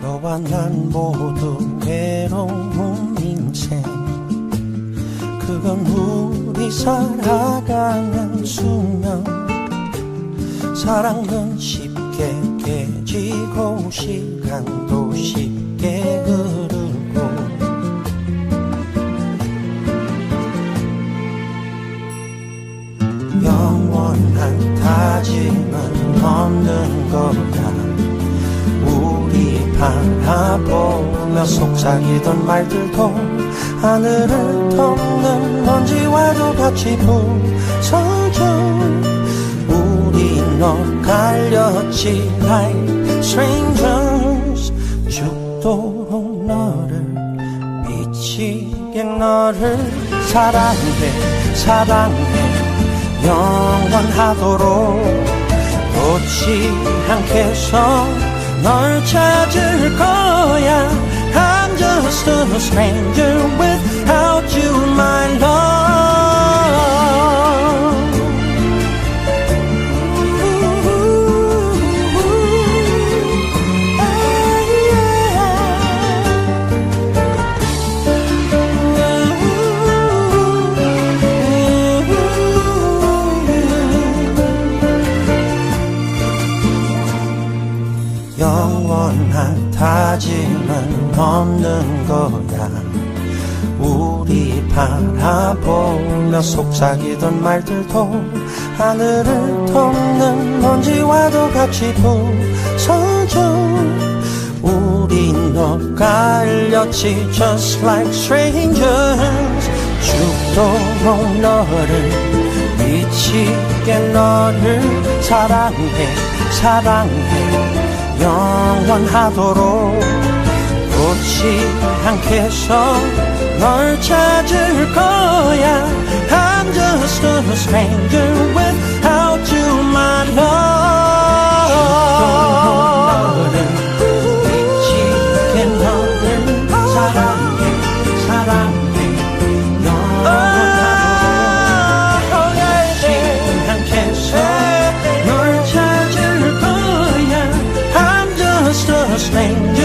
너와 난 모두 괴로운 인생 그건 우리 살아가는 수명. 사랑은 시 깨지고 시간도 쉽게 흐르고. 영원한 다짐은 없는 거야. 우리 바라보며 속삭이던 말들도 하늘을 덮는 먼지와도 같이 우리 널 갈렸지 like strangers 죽도록 너를 미치게 너를 사랑해 사랑해 영원하도록 놓지 않겠어 널 찾을 거야 I'm just a stranger without you my love 영원한 다짐은 없는 거야. 우리 바라보며 속삭이던 말들도 하늘을 덮는 먼지와도 같이 부서져. 우리 널갈렸지 just like strangers. 죽도록 너를 미치게 너를 사랑해 사랑해 영원하도록 놓지 않겠어 널 찾을 거야 I'm just a stranger without Strange.